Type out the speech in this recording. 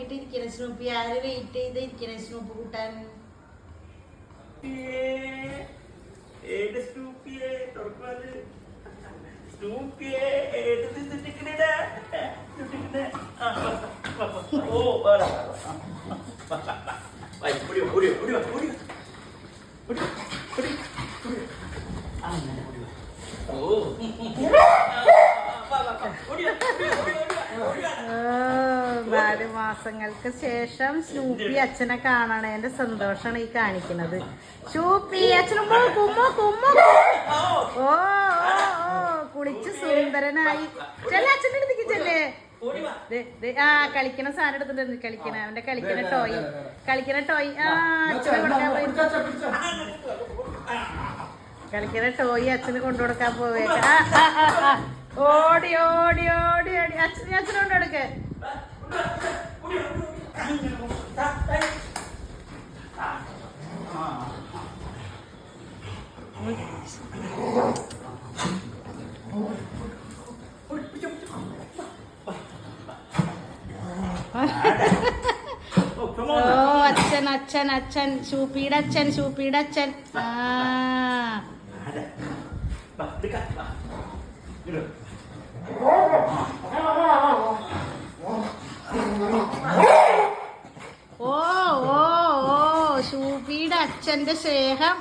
നോക്കിട്ട് ഇരിക്കണ സ്നൂപ്പി ആര് വെയിറ്റ് ചെയ്ത് ഇരിക്കണ സ്നൂപ്പ് കൂട്ടാൻ ഏത് നാല് മാസങ്ങൾക്ക് ശേഷം ഷൂപ്പി അച്ഛനെ കാണണേന്റെ സന്തോഷമാണ് ഈ കാണിക്കുന്നത്. ഷൂപ്പി അച്ഛനും കുമ്മ കുമ്മ ഓ, കുളിച്ച് സുന്ദരനായി. ചെല്ല അച്ഛന്റെ അടുത്തേക്ക് ചെല്ലേ? ആ കളിക്കണ സാധനം എടുത്തിട്ടുണ്ട് കളിക്കണ അവന്റെ കളിക്കണ ടോയ്. കളിക്കണ ടോയ്. ആ അച്ഛനെ കൊടുക്കാൻ പോയി. കളിക്കണ ടോയ് അച്ഛന് കൊണ്ടു കൊടുക്കാൻ പോവേക്ക. ഓടി ഓടി ഓടി ഓടി. അച്ഛനെ അച്ഛനെ കൊണ്ടു കൊടുക്ക. അച്ഛൻ അച്ഛൻ അച്ഛൻ. ഷൂപ്പിയുടെ അച്ഛൻ ഷൂപ്പിയുടെ അച്ഛൻ. ആ. ഓ ഓ ഓ ഷൂബിയുടെ അച്ഛന്റെ സ്നേഹം.